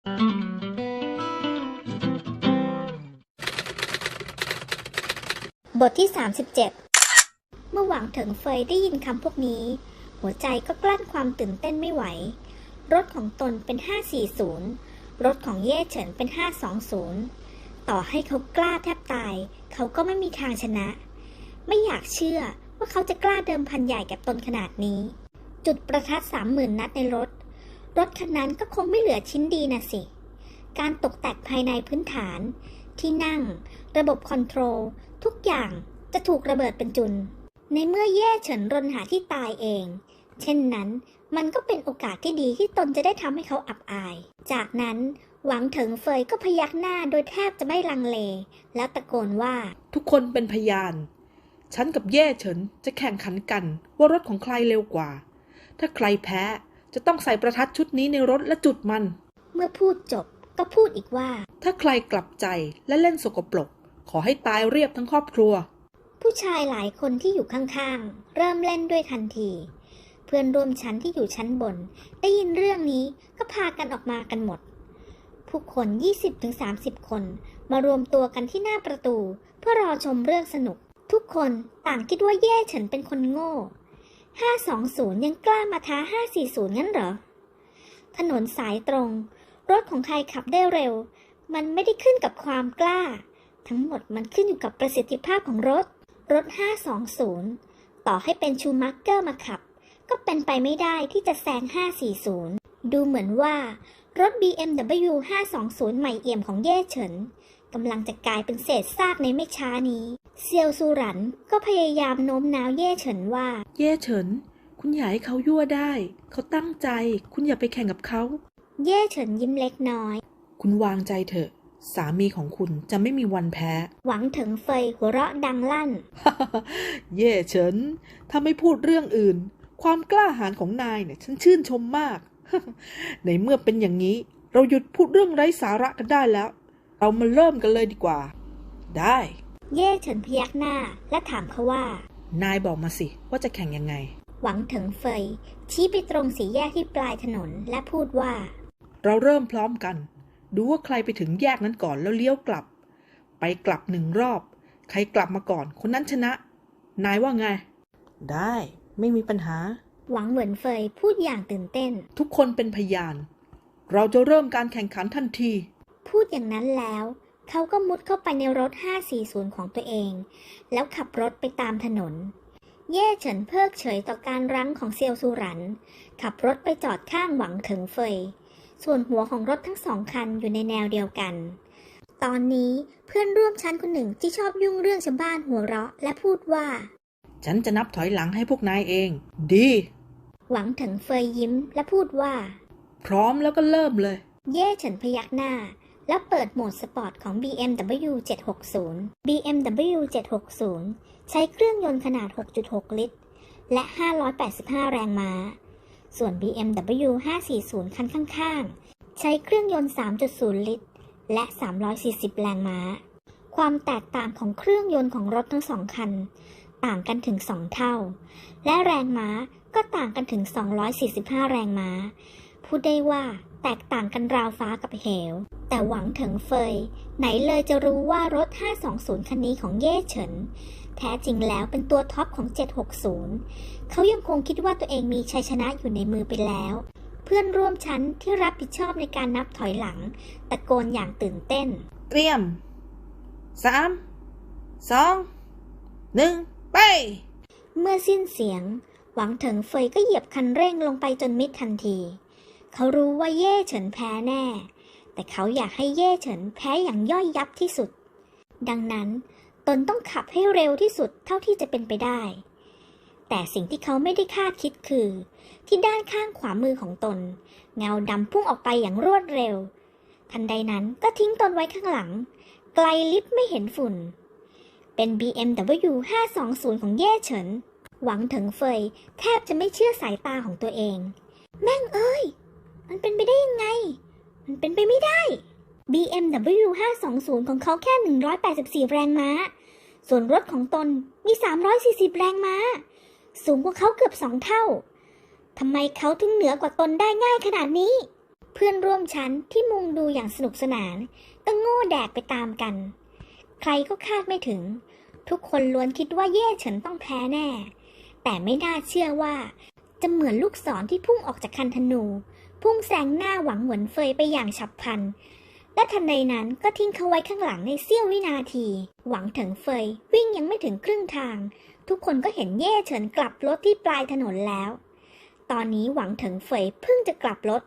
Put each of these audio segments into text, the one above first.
บทที่ 37 เมื่อหวังเถิงเฟยได้ยินคำพวกนี้ หัวใจก็กลั้นความตื่นเต้นไม่ไหว รถของตนเป็น 540 รถของเย่เฉินเป็น 520 ต่อให้เขากล้าแทบตาย เขาก็ไม่มีทางชนะ ไม่อยากเชื่อว่าเขาจะกล้าเดิมพันใหญ่กับตนขนาดนี้ จุดประทัดสามหมื่นนัดในรถ รถคันนั้นก็คงไม่เหลือชิ้นดีนะสิ การตกแต่งภายในพื้นฐาน ที่นั่ง ระบบคอนโทรล ทุกอย่างจะถูกระเบิดเป็นจุน ในเมื่อแย่เฉินรนหาที่ตายเอง เช่นนั้นมันก็เป็นโอกาสที่ดีที่ตนจะได้ทำให้เขาอับอาย จากนั้นหวังเถิงเฟยก็พยักหน้าโดยแทบจะไม่ลังเล แล้วตะโกนว่า ทุกคนเป็นพยาน ฉันกับเย่เฉินจะแข่งขันกันว่ารถของใครเร็วกว่า ถ้าใครแพ้ จะต้องใส่ประทัดชุดนี้ในรถและจุดมัน เมื่อพูดจบก็พูดอีกว่า ถ้าใครกลับใจและเล่นสกปรก ขอให้ตายเรียบทั้งครอบครัว ผู้ชายหลายคนที่อยู่ข้างๆ เริ่มเล่นด้วยทันที เพื่อนร่วมชั้นที่อยู่ชั้นบน ได้ยินเรื่องนี้ก็พากันออกมากันหมด ผู้คน 20-30 คน มารวมตัวกันที่หน้าประตู เพื่อรอชมเรื่องสนุก ทุกคนต่างคิดว่าแย่เฉินเป็นคนโง่ 520 ยังกล้ามาท้า 540 งั้นเหรอ ถนนสายตรง รถของใครขับได้เร็ว มันไม่ได้ขึ้นกับความกล้า ทั้งหมดมันขึ้นอยู่กับประสิทธิภาพของรถ รถ 520 ต่อให้เป็นชูมักเกอร์มาขับ ก็เป็นไปไม่ได้ที่จะแซง 540 ดูเหมือนว่า รถ BMW 520 ใหม่เอี่ยมของเย่เฉิน กำลังจะกลายเป็นเศษซากในไม่ช้านี้ เซียวซูหรันก็พยายามโน้มน้าวเย่เฉินว่า เย่เฉิน คุณอย่าให้เขายั่วได้ เขาตั้งใจ คุณอย่าไปแข่งกับเขา เย่เฉินยิ้มเล็กน้อย คุณวางใจเถอะ สามีของคุณจะไม่มีวันแพ้ หวังถึงเฟยหัวเราะดังลั่น เย่เฉิน ถ้าไม่พูดเรื่องอื่น ความกล้าหาญของนายเนี่ยฉันชื่นชมมาก ในเมื่อเป็นอย่างนี้ เราหยุดพูดเรื่องไร้สาระกันได้แล้ว เรามาเริ่มกันเลยดีกว่า ได้ เย่เฉินพยักหน้าและถามเขาว่า นายบอกมาสิว่าจะแข่งยังไง หวังถึงเฟย ชี้ไปตรงสีแยกที่ปลายถนนและพูดว่า เราเริ่มพร้อมกัน ดูว่าใครไปถึงแยกนั้นก่อนแล้วเลี้ยวกลับ ไปกลับหนึ่งรอบ ใครกลับมาก่อนคนนั้นชนะ นายว่าไง ได้ไม่มีปัญหา หวังเหมือนเฟยพูดอย่างตื่นเต้น ทุกคนเป็นพยาน เราจะเริ่มการแข่งขันทันที พูดอย่างนั้นแล้ว เขาก็มุดเข้าไปในรถ 540 ของตัวเอง แล้วขับรถไปตามถนน เย่เฉินเพิกเฉยต่อการรั้งของเซียวซูหรัน ขับรถไปจอดข้างหวังถึงเฟย ส่วนหัวของรถทั้งสองคันอยู่ในแนวเดียวกัน ตอนนี้เพื่อนร่วมชั้นคนหนึ่งที่ชอบยุ่งเรื่องชาวบ้านหัวเราะและพูดว่า ฉันจะนับถอยหลังให้พวกนายเอง ดี หวังถึงเฟยยิ้มและพูดว่า พร้อมแล้วก็เริ่มเลย เย่เฉินพยักหน้า แล้วเปิดโหมดสปอร์ตของ BMW 760 BMW 760 ใช้เครื่องยนต์ขนาด 6.6 ลิตร และ 585 แรงม้า ส่วน BMW 540 คันข้างๆ ใช้เครื่องยนต์ 3.0 ลิตร และ 340 แรงม้า ความแตกต่างของเครื่องยนต์ของรถทั้งสองคัน ต่างกันถึง 2 เท่า และแรงม้าก็ต่างกันถึง 245 แรงม้า พูดได้ว่า แตกต่างกันราวฟ้ากับเหว แต่หวังถึงเฟย ไหนเลยจะรู้ว่ารถ 520 คันนี้ของเย่เฉิน แท้จริงแล้วเป็นตัวท็อปของ 760 เขายังคงคิดว่าตัวเองมีชัยชนะอยู่ในมือไปแล้ว เพื่อนร่วมชั้นที่รับผิดชอบในการนับถอยหลัง ตะโกนอย่างตื่นเต้น เตรียมสามสองหนึ่งไป เมื่อสิ้นเสียง หวังเถิงเฟยก็เหยียบคันเร่งลงไปจนมิดทันที เขารู้ว่าเย่เฉินแพ้แน่ แต่เขาอยากให้เย่เฉินแพ้อย่างย่อยยับที่สุด ดังนั้นตนต้องขับให้เร็วที่สุดเท่าที่จะเป็นไปได้ แต่สิ่งที่เขาไม่ได้คาดคิดคือ ที่ด้านข้างขวามือของตน เงาดำพุ่งออกไปอย่างรวดเร็ว ทันใดนั้นก็ทิ้งตนไว้ข้างหลัง ไกลลิบไม่เห็นฝุ่น เป็น BMW 520 ของเย่เฉิน หวังถึงเฟย แทบจะไม่เชื่อสายตาของตัวเอง แม่งเอ้ย มันเป็นไปได้ยังไง มันเป็นไปไม่ได้ BMW 520 ของเขาแค่ 184 แรงม้า ส่วนรถของตนมี 340 แรงม้า สูงกว่าเขาเกือบสองเท่า ทำไมเขาถึงเหนือกว่าตนได้ง่ายขนาดนี้ เพื่อนร่วมชั้นที่มุงดูอย่างสนุกสนาน ก็โง่แดกไปตามกัน ใครก็คาดไม่ถึง ทุกคนล้วนคิดว่าเย่เฉินต้องแพ้แน่ แต่ไม่น่าเชื่อว่า จะเหมือนลูกศรที่พุ่งออกจากคันธนู พุ่งแซงหน้าหวังเหมือนเฟยไปอย่างฉับพลัน และทันใดนั้นก็ทิ้งเขาไว้ข้างหลังในเสี้ยววินาที หวังถึงเฟยวิ่งยังไม่ถึงครึ่งทาง ทุกคนก็เห็นเย่เฉินกลับรถที่ปลายถนนแล้ว ตอนนี้หวังถึงเฟยเพิ่งจะกลับรถ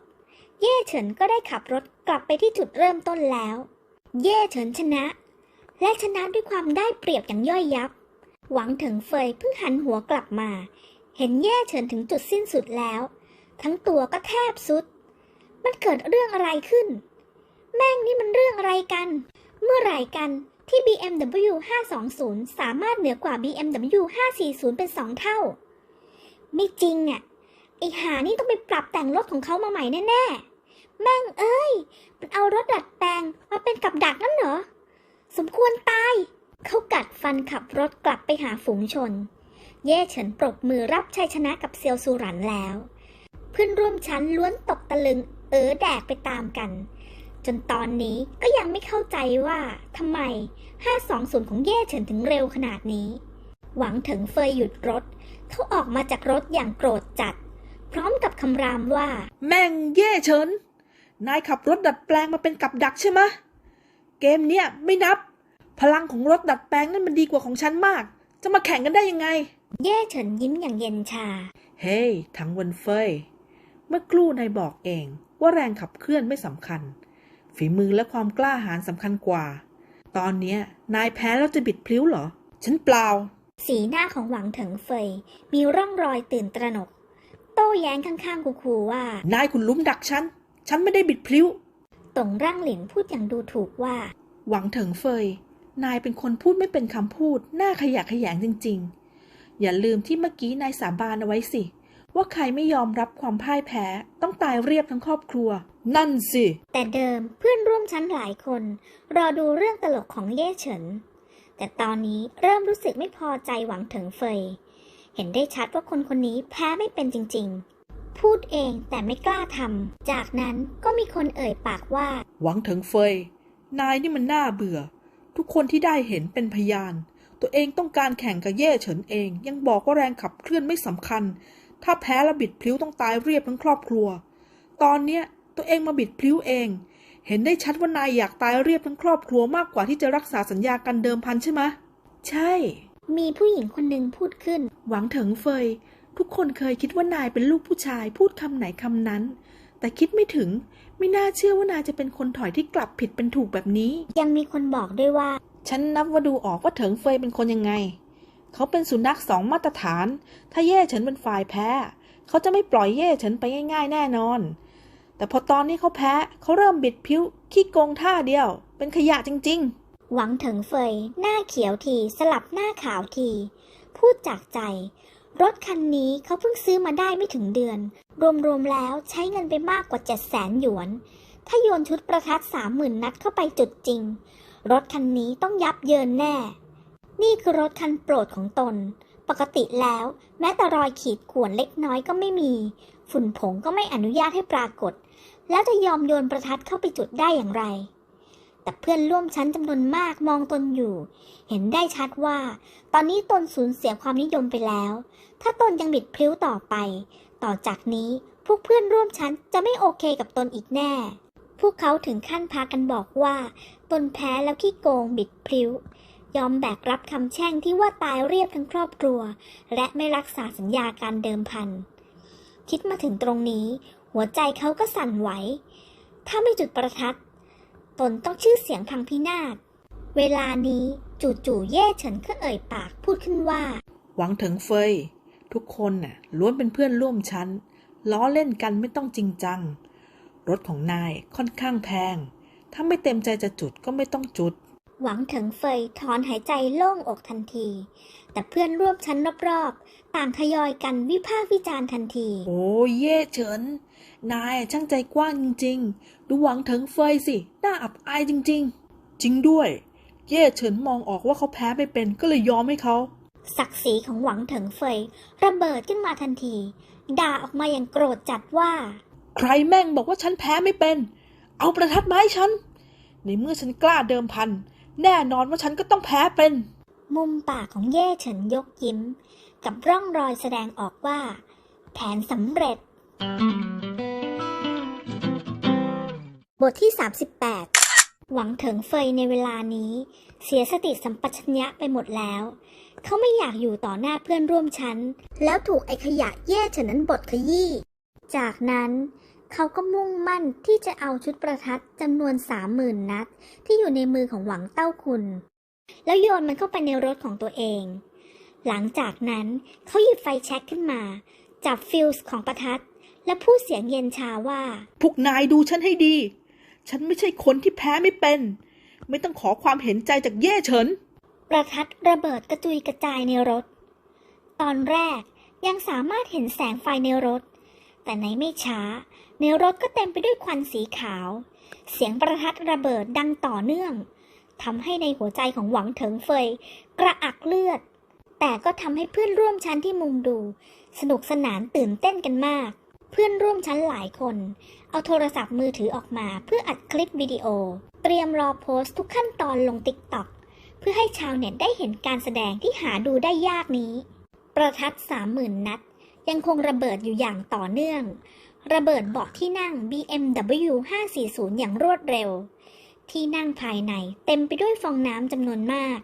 เย่เฉินก็ได้ขับรถกลับไปที่จุดเริ่มต้นแล้ว เย่เฉินชนะ และชนะด้วยความได้เปรียบอย่างย่อยยับ หวังถึงเฟยเพิ่งหันหัวกลับมา เห็นเย่เฉินถึงจุดสิ้นสุดแล้ว ทั้งตัวก็แทบสุด มันเกิดเรื่องอะไรขึ้น แม่งนี่มันเรื่องอะไรกัน เมื่อไหร่กันที่ BMW 520 สามารถเหนือกว่า BMW 540 เป็นสองเท่า ไม่จริงอะไอหานี่ต้องไปปรับแต่งรถของเขามาใหม่แน่ๆ แม่งเอ้ย มันเอารถดัดแปลงมาเป็นกับดักนั่นเหรอ สมควรตาย เขากัดฟันขับรถกลับไปหาฝูงชน เย่เฉินปรบมือรับชัยชนะกับเซียวซูรันแล้ว เพื่อนร่วมชั้นล้วนตกตะลึง เออแดกไปตามกัน จนตอนนี้ก็ยังไม่เข้าใจว่าทำไม 520 ของเย่เฉินถึงเร็วขนาดนี้ หวังถึงเฟยหยุดรถ เขาออกมาจากรถอย่างโกรธจัด พร้อมกับคำรามว่า แม่งเย่เฉินนายขับรถดัดแปลงมาเป็นกับดักใช่ไหมะเกมเนี้ยไม่นับ พลังของรถดัดแปลงนั่นมันดีกว่าของฉันมาก จะมาแข่งกันได้ยังไงเย่เฉินยิ้มอย่างเย็นชา เฮ้ยถังเวนเฟย เมื่อครู่นายบอกเองว่าแรงขับเคลื่อนไม่สำคัญ ฝีมือและความกล้าหาญสำคัญกว่า ตอนเนี้ยนายแพ้แล้วจะบิดพลิ้วเหรอ ฉันเปล่า สีหน้าของหวังเถิงเฟย มีร่องรอยตื่นตระหนก โต้แย้งข้างๆคูๆว่า นายคุณลุ้มดักฉัน ฉันไม่ได้บิดพลิ้วตงร่างหลินพูดอย่างดูถูกว่า หวังเถิงเฟย นายเป็นคนพูดไม่เป็นคำพูดน่าขยะแขยงจริง ๆ อย่าลืมที่เมื่อกี้นายสาบานเอาไว้สิ ว่าใครไม่ยอมรับความพ่ายแพ้ต้องตายเรียบทั้งครอบครัว นั่นสิ แต่เดิมเพื่อนร่วมชั้นหลายคน รอดูเรื่องตลกของเย่เฉิน แต่ตอนนี้เริ่มรู้สึกไม่พอใจหวังเถิงเฟย เห็นได้ชัดว่าคนคนนี้แพ้ไม่เป็นจริง ๆ พูดเองแต่ไม่กล้าทำจากนั้นก็มีคนเอ่ยปากว่า หวังเถิงเฟย นายนี่มันน่าเบื่อ ทุกคนที่ได้เห็นเป็นพยาน ตัวเองต้องการแข่งกับเย่เฉินเอง ยังบอกว่าแรงขับเคลื่อนไม่สำคัญ ถ้าแพ้และบิดพลิ้วต้องตายเรียบทั้งครอบครัว ตอนเนี้ยตัวเองมาบิดพลิ้วเอง เห็นได้ชัดว่านายอยากตายเรียบทั้งครอบครัวมากกว่าที่จะรักษาสัญญากันเดิมพันใช่ไหมะใช่ มีผู้หญิงคนหนึ่งพูดขึ้น หวังเถิงเฟย ทุกคนเคยคิดว่านายเป็นลูกผู้ชายพูดคำไหนคำนั้น แต่คิดไม่ถึงไม่น่าเชื่อว่านายจะเป็นคนถอยที่กลับผิดเป็นถูกแบบนี้ ยังมีคนบอกด้วยว่า ฉันนับว่าดูออกว่าเถิงเฟยเป็นคนยังไง เขาเป็นสุนัขสองมาตรฐาน ถ้าเย่เฉินเป็นฝ่ายแพ้ เขาจะไม่ปล่อยเย่เฉินไปง่ายๆ แน่นอน แต่พอตอนนี้เขาแพ้ เขาเริ่มบิดผิวขี้โกงท่าเดียว เป็นขยะจริงๆ หวังเถิงเฟย หน้าเขียวทีสลับหน้าขาวที พูดจากใจ รถคันนี้เขาเพิ่งซื้อมาได้ไม่ถึงเดือน รวมๆแล้วใช้เงินไปมากกว่า7 0 0แสนหยวน ถ้าโยนชุดประทัดสามหมื่นนัดเข้าไปจุดจริง รถคันนี้ต้องยับเยินแน่ นี่คือรถคันโปรดของตน ปกติแล้ว แม้แต่รอยขีดข่วนเล็กน้อยก็ไม่มี ฝุ่นผงก็ไม่อนุญาตให้ปรากฏ แล้วจะยอมโยนประทัดเข้าไปจุดได้อย่างไร แต่เพื่อนร่วมชั้นจำนวนมากมองตนอยู่ เห็นได้ชัดว่า ตอนนี้ตนสูญเสียความนิยมไปแล้ว ถ้าตนยังบิดพลิ้วต่อไป ต่อจากนี้พวกเพื่อนร่วมชั้นจะไม่โอเคกับตนอีกแน่ พวกเขาถึงขั้นพากันบอกว่า ตนแพ้แล้วขี้โกงบิดพลิ้ว ยอมแบกรับคำแช่งที่ว่าตายเรียบทั้งครอบครัว และไม่รักษาสัญญาการเดิมพัน คิดมาถึงตรงนี้ หัวใจเขาก็สั่นไหว ถ้าไม่จุดประทัด ตนต้องชื่อเสียงพังพินาศ เวลานี้จู่ๆเย่เฉินก็เอ่ยปากพูดขึ้นว่า หวังถิงเฟย ทุกคนน่ะล้วนเป็นเพื่อนร่วมชั้น ล้อเล่นกันไม่ต้องจริงจัง รถของนายค่อนข้างแพง ถ้าไม่เต็มใจจะจุดก็ไม่ต้องจุด หวังเถิงเฟยถอนหายใจโล่งอกทันที แต่เพื่อนร่วมชั้นรอบๆ ต่างทยอยกันวิพากษ์วิจารณ์ทันที โอ้เย่เฉิน นายช่างใจกว้างจริงๆ ดูหวังเถิงเฟยสิ น่าอับอายจริง ๆ จริงด้วย เย่เฉินมองออกว่าเขาแพ้ไม่เป็นก็เลยยอมให้เขา ศักดิ์ศรีของหวังเถิงเฟยระเบิดขึ้นมาทันที ด่าออกมาอย่างโกรธจัดว่า ใครแม่งบอกว่าฉันแพ้ไม่เป็น เอาประทัดมาให้ฉัน ในเมื่อฉันกล้าเดิมพัน แน่นอนว่าฉันก็ต้องแพ้เป็น มุมปากของเย่เฉินยกยิ้ม กับร่องรอยแสดงออกว่า แผนสำเร็จ บทที่ 38 หวังเถิงเฟยในเวลานี้ เสียสติสัมปชัญญะไปหมดแล้ว เขาไม่อยากอยู่ต่อหน้าเพื่อนร่วมชั้น แล้วถูกไอ้ขยะเย่เฉินนั้นบทขยี้ จากนั้น เขาก็มุ่งมั่นที่จะเอาชุดประทัดจำนวนสามหมื่นนัด ที่อยู่ในมือของหวังเต้าคุณ แล้วโยนมันเข้าไปในรถของตัวเอง หลังจากนั้นเขาหยิบไฟแช็กขึ้นมา จับฟิลส์ของประทัด และพูดเสียงเย็นชาว่า พวกนายดูฉันให้ดี ฉันไม่ใช่คนที่แพ้ไม่เป็น ไม่ต้องขอความเห็นใจจากเย่เฉิน ประทัดระเบิดกระจุยกระจายในรถ ตอนแรกยังสามารถเห็นแสงไฟในรถ แต่ในไม่ช้า ในรถก็เต็มไปด้วยควันสีขาว เสียงประทัดระเบิดดังต่อเนื่องทำให้ในหัวใจของหวังเถิงเฟย กระอักเลือด แต่ก็ทำให้เพื่อนร่วมชั้นที่มุงดู สนุกสนานตื่นเต้นกันมาก เพื่อนร่วมชั้นหลายคน เอาโทรศัพท์มือถือออกมาเพื่ออัดคลิปวิดีโอ เตรียมรอโพสต์ทุกขั้นตอนลงติ๊กต็อกเพื่อให้ชาวเน็ตได้เห็นการแสดงที่หาดูได้ยากนี้ ประทัดสามหมื่นนัด ยังคงระเบิดอยู่อย่างต่อเนื่อง ระเบิดเบาะที่นั่ง BMW 540 อย่างรวดเร็ว ที่นั่งภายในเต็มไปด้วยฟองน้ำจำนวนมาก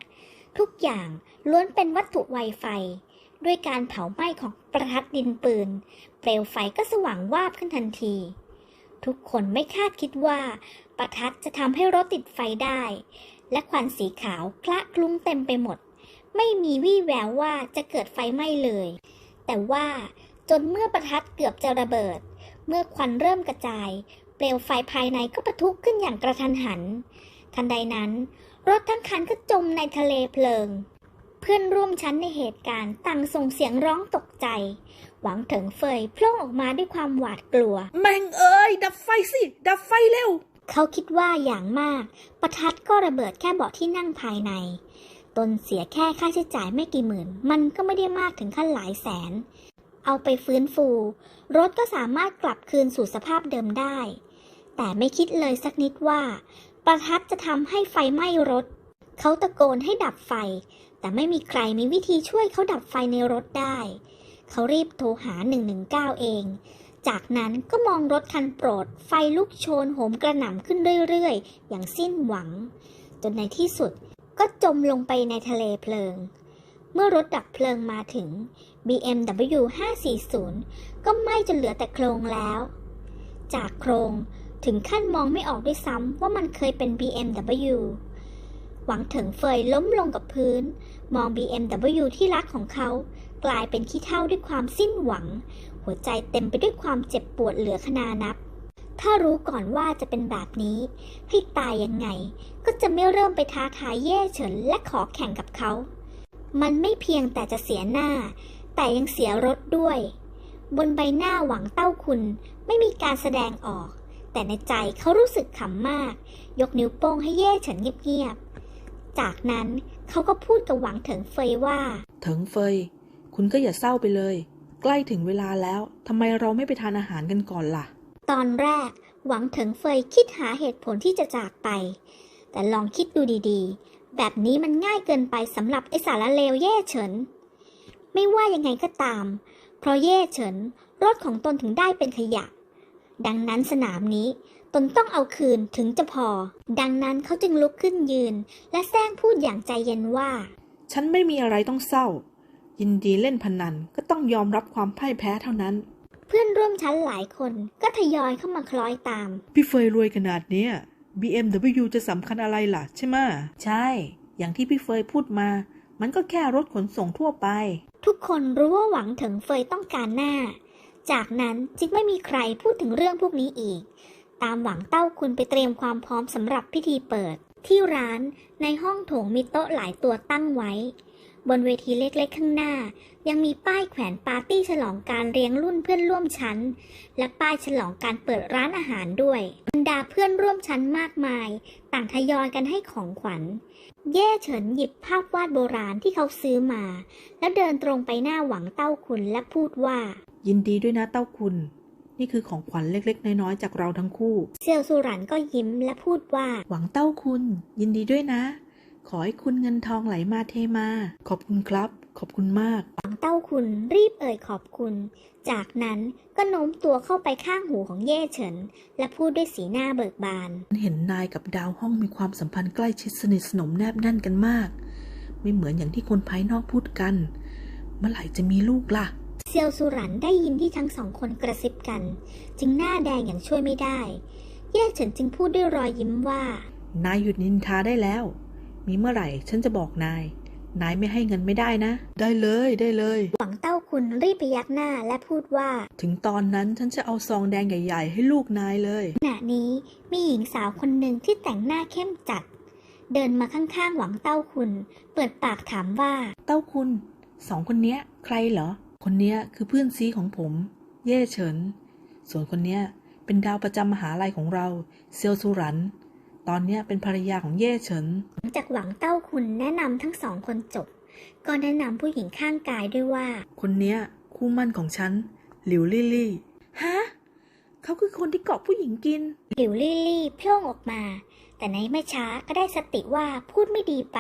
ทุกอย่างล้วนเป็นวัตถุไวไฟ ด้วยการเผาไหม้ของประทัดดินปืน เปลวไฟก็สว่างวาบขึ้นทันที ทุกคนไม่คาดคิดว่า ประทัดจะทำให้รถติดไฟได้ และควันสีขาวคละคลุ้งเต็มไปหมด ไม่มีวี่แววว่าจะเกิดไฟไหม้เลย แต่ว่าจนเมื่อประทัดเกือบจะระเบิด เมื่อควันเริ่มกระจาย เปลวไฟภายในก็ปะทุขึ้นอย่างกระทันหัน ทันใดนั้น รถทั้งคันก็จมในทะเลเพลิง เพื่อนร่วมชั้นในเหตุการณ์ต่างส่งเสียงร้องตกใจ หวังเถิงเฟยโผล่ออกมาด้วยความหวาดกลัว แม่งเอ้ย ดับไฟสิ ดับไฟเร็ว เขาคิดว่าอย่างมาก ประทัดก็ระเบิดแค่เบาะที่นั่งภายในตนเสียแค่ค่าใช้จ่ายไม่กี่หมื่น มันก็ไม่ได้มากถึงขั้นหลายแสน เอาไปฟื้นฟู รถก็สามารถกลับคืนสู่สภาพเดิมได้ แต่ไม่คิดเลยสักนิดว่า ประทัดจะทำให้ไฟไหม้รถ เขาตะโกนให้ดับไฟ แต่ไม่มีใครมีวิธีช่วยเขาดับไฟในรถได้ เขารีบโทรหา 119 เอง จากนั้นก็มองรถคันโปรด ไฟลุกโชนโหมกระหน่ำขึ้นเรื่อยๆ อย่างสิ้นหวัง จนในที่สุดก็จมลงไปในทะเลเพลิง เมื่อรถดับเพลิงมาถึง BMW 540 ก็ไหม้จนเหลือแต่โครงแล้ว จากโครงถึงขั้นมองไม่ออกด้วยซ้ำว่ามันเคยเป็น BMW หวังเถิงเฟยล้มลงกับพื้น มอง BMW ที่รักของเขา กลายเป็นขี้เท่าด้วยความสิ้นหวัง หัวใจเต็มไปด้วยความเจ็บปวดเหลือขนานับ ถ้ารู้ก่อนว่าจะเป็นแบบนี้ ให้ตายยังไง ก็จะไม่เริ่มไปท้าทายแย่เฉินและขอแข่งกับเขา มันไม่เพียงแต่จะเสียหน้า แต่ยังเสียรถด้วย บนใบหน้าหวังเต้าคุณไม่มีการแสดงออก แต่ในใจเขารู้สึกขำมาก ยกนิ้วโป้งให้แย่เฉินเงียบๆ จากนั้นเขาก็พูดกับหวังเถิงเฟยว่า เถิงเฟย คุณก็อย่าเศร้าไปเลย ใกล้ถึงเวลาแล้วทำไมเราไม่ไปทานอาหารกันก่อนล่ะ ตอนแรกหวังเถิงเฟยคิดหาเหตุผลที่จะจากไป แต่ลองคิดดูดีๆ แบบนี้มันง่ายเกินไปสำหรับไอสารเลวเย่เฉิน ไม่ว่ายังไงก็ตาม เพราะเย่เฉินรถของตนถึงได้เป็นขยะ ดังนั้นสนามนี้ตนต้องเอาคืนถึงจะพอ ดังนั้นเขาจึงลุกขึ้นยืน และแซงพูดอย่างใจเย็นว่า ฉันไม่มีอะไรต้องเศร้า ยินดีเล่นพนันก็ต้องยอมรับความพ่ายแพ้เท่านั้น เพื่อนร่วมชั้นหลายคนก็ทยอยเข้ามาคล้อยตาม พี่เฟยรวยขนาดเนี้ย BMW จะสำคัญอะไรล่ะใช่ไหมะใช่ อย่างที่พี่เฟยพูดมา มันก็แค่รถขนส่งทั่วไป ทุกคนรู้ว่าหวังเถิงเฟยต้องการหน้า จากนั้นจึงไม่มีใครพูดถึงเรื่องพวกนี้อีก ตามหวังเต้าคุณไปเตรียมความพร้อมสำหรับพิธีเปิด ที่ร้านในห้องโถงมีโต๊ะหลายตัวตั้งไว้ บนเวทีเล็กๆข้างหน้า ยังมีป้ายแขวนปาร์ตี้ฉลองการเลี้ยงรุ่นเพื่อนร่วมชั้น และป้ายฉลองการเปิดร้านอาหารด้วยบรรดาเพื่อนร่วมชั้นมากมาย ต่างทยอยกันให้ของขวัญ เย่เฉินหยิบภาพวาดโบราณที่เขาซื้อมา แล้วเดินตรงไปหน้าหวังเต้าคุณและพูดว่า ยินดีด้วยนะเต้าคุณ นี่คือของขวัญเล็ก ๆ น้อยๆจากเราทั้งคู่ เซียวสุรันก็ยิ้มและพูดว่า หวังเต้าคุณ ยินดีด้วยนะ ขอให้คุณเงินทองไหลมาเทมา ขอบคุณครับ ขอบคุณมากหวังเต้าคุณรีบเอ่ยขอบคุณ จากนั้นก็โน้มตัวเข้าไปข้างหูของเย่เฉิน และพูดด้วยสีหน้าเบิกบาน เห็นนายกับดาวห้องมีความสัมพันธ์ใกล้ชิดสนิทสนมแนบแน่นกันมาก ไม่เหมือนอย่างที่คนภายนอกพูดกัน เมื่อไหร่จะมีลูกล่ะเซียวสุรันได้ยินที่ทั้งสองคนกระซิบกัน จึงหน้าแดงอย่างช่วยไม่ได้ เย่เฉินจึงพูดด้วยรอยยิ้มว่า นายหยุดนินทาได้แล้ว มีเมื่อไหร่ ฉันจะบอกนาย นายไม่ให้เงินไม่ได้นะ ได้เลยได้เลย หวังเต้าคุณรีบไปยักหน้าและพูดว่า ถึงตอนนั้นฉันจะเอาซองแดงใหญ่ ๆ ให้ลูกนายเลย ขณะนี้มีหญิงสาวคนหนึ่งที่แต่งหน้าเข้มจัด เดินมาข้างๆหวังเต้าคุณ เปิดปากถามว่า เต้าคุณ สองคนเนี้ย ใครเหรอ คนเนี้ยคือเพื่อนซีของผม เย่เฉิน ส่วนคนเนี้ยเป็นดาวประจำมหาลัยของเรา เซียวสุรัน ตอนเนี้ยเป็นภรรยาของเย่เฉิน หลังจากหวังเต้าคุณแนะนำทั้งสองคนจบ ก็แนะนำผู้หญิงข้างกายด้วยว่า คนเนี้ยคู่มั่นของฉัน หลิวลี่ลี่ ฮะ เขาคือคนที่เกาะผู้หญิงกิน หลิวลี่ลี่โพล่งออกมา แต่ในไม่ช้าก็ได้สติว่าพูดไม่ดีไป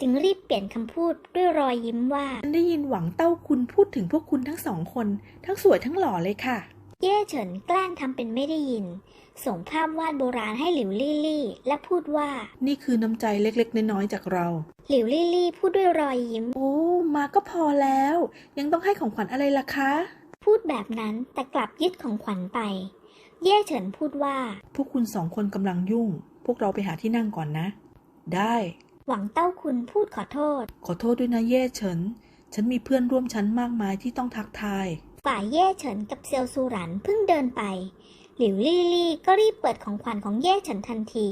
จึงรีบเปลี่ยนคำพูดด้วยรอยยิ้มว่า ฉันได้ยินหวังเต้าคุณพูดถึงพวกคุณทั้งสองคน ทั้งสวยทั้งหล่อเลยค่ะ เย่เฉินแกล้งทำเป็นไม่ได้ยิน ส่งภาพวาดโบราณให้หลิวลี่ลี่และพูดว่า นี่คือน้ำใจเล็กๆ น้อยๆ จากเรา หลิวลี่ลี่พูดด้วยรอยยิ้ม โอ้ มาก็พอแล้ว ยังต้องให้ของขวัญอะไรล่ะคะ พูดแบบนั้นแต่กลับยึดของขวัญไป เย่เฉินพูดว่า พวกคุณสองคนกำลังยุ่ง พวกเราไปหาที่นั่งก่อนนะ ได้ หวังเต้าคุณพูดขอโทษ ขอโทษด้วยนะเย่เฉิน ฉันมีเพื่อนร่วมชั้นมากมายที่ต้องทักทาย ฝ่ายเย่เฉินกับเซียวซูหรันเพิ่งเดินไป หลิวลี่ลี่ก็รีบเปิดของขวัญของเย่เฉินทันที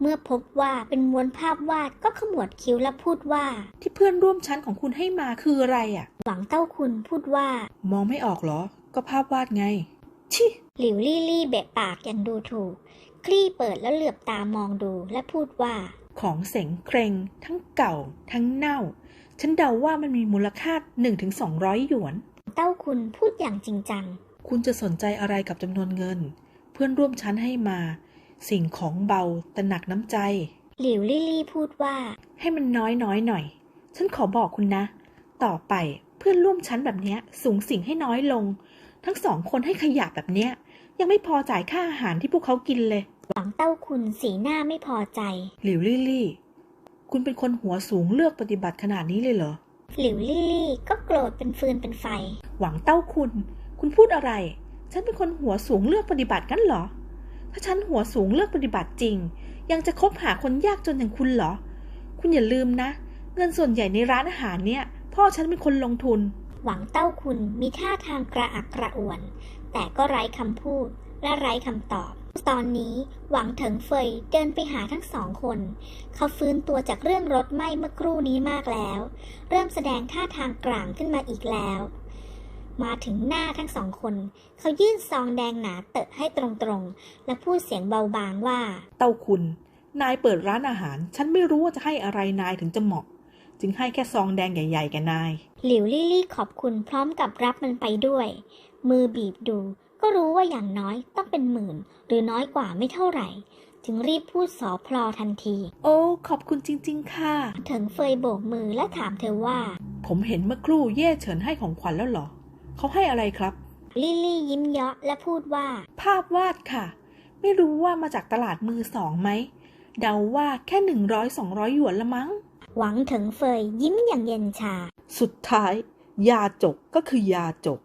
เมื่อพบว่าเป็นม้วนภาพวาดก็ขมวดคิ้วและพูดว่า ที่เพื่อนร่วมชั้นของคุณให้มาคืออะไรอะ่ะ หวังเต้าคุณพูดว่า มองไม่ออกเหรอ ก็ภาพวาดไง ชิ หลิวลี่ลี่เบะปากอย่างดูถูก คลี่เปิดแล้วเหลือบตามองดูและพูดว่า ของเสงเครงทั้งเก่า ทั้งเน่า ฉันเดาว่ามันมีมูลค่า1-200หยวน เต้าคุณพูดอย่างจริงจัง คุณจะสนใจอะไรกับจำนวนเงิน เพื่อนร่วมชั้นให้มา สิ่งของเบาแต่หนักน้ำใจ หลิวลี่ลี่พูดว่า ให้มันน้อยน้อยๆหน่อย ฉันขอบอกคุณนะ ต่อไปเพื่อนร่วมชั้นแบบเนี้ย สูงสิ่งให้น้อยลง ทั้งสองคนให้ขยะแบบเนี้ย ยังไม่พอจ่ายค่าอาหารที่พวกเขากินเลย หวังเต้าคุณสีหน้าไม่พอใจ หลิวลี่ลี่ คุณเป็นคนหัวสูงเลือกปฏิบัติขนาดนี้เลยเหรอ หลิวลี่ลี่ก็โกรธเป็นฟืนเป็นไฟ หวังเต้าคุณ คุณพูดอะไร ฉันเป็นคนหัวสูงเลือกปฏิบัติกันเหรอ ถ้าฉันหัวสูงเลือกปฏิบัติจริง ยังจะคบหาคนยากจนอย่างคุณเหรอ คุณอย่าลืมนะ เงินส่วนใหญ่ในร้านอาหารเนี่ย พ่อฉันเป็นคนลงทุน หวังเต้าคุณมีท่าทางกระอักกระอ่วน แต่ก็ไร้คำพูดและไร้คำตอบ ตอนนี้หวังเถิงเฟยเดินไปหาทั้งสองคน เขาฟื้นตัวจากเรื่องรถไหม้เมื่อครู่นี้มากแล้ว เริ่มแสดงท่าทางกลางขึ้นมาอีกแล้ว มาถึงหน้าทั้งสองคน เขายื่นซองแดงหนาเตอะให้ตรงๆ และพูดเสียงเบาบางว่า เต้าคุณ นายเปิดร้านอาหาร ฉันไม่รู้ว่าจะให้อะไรนายถึงจะเหมาะ จึงให้แค่ซองแดงใหญ่ๆแกนาย หลิวลี่ลี่ขอบคุณพร้อมกับรับมันไปด้วย มือบีบดู ก็รู้ว่าอย่างน้อยต้องเป็นหมื่น หรือน้อยกว่าไม่เท่าไหร่ จึงรีบพูดสอพลอทันที โอ้ ขอบคุณจริง ๆ ค่ะ เถิงเฟยโบกมือและถามเธอว่า ผมเห็นเมื่อครู่เย่เฉินให้ของขวัญแล้วเหรอ เขาให้อะไรครับลี่ลี่ยิ้มเยาะและพูดว่า ภาพวาดค่ะ ไม่รู้ว่ามาจากตลาดมือสองไหม เดาว่าแค่หนึ่งร้อยสองร้อยหยวนละมั้ง หวังเถิงเฟยยิ้มอย่างเย็นชา สุดท้าย ยาจกก็คือยาจก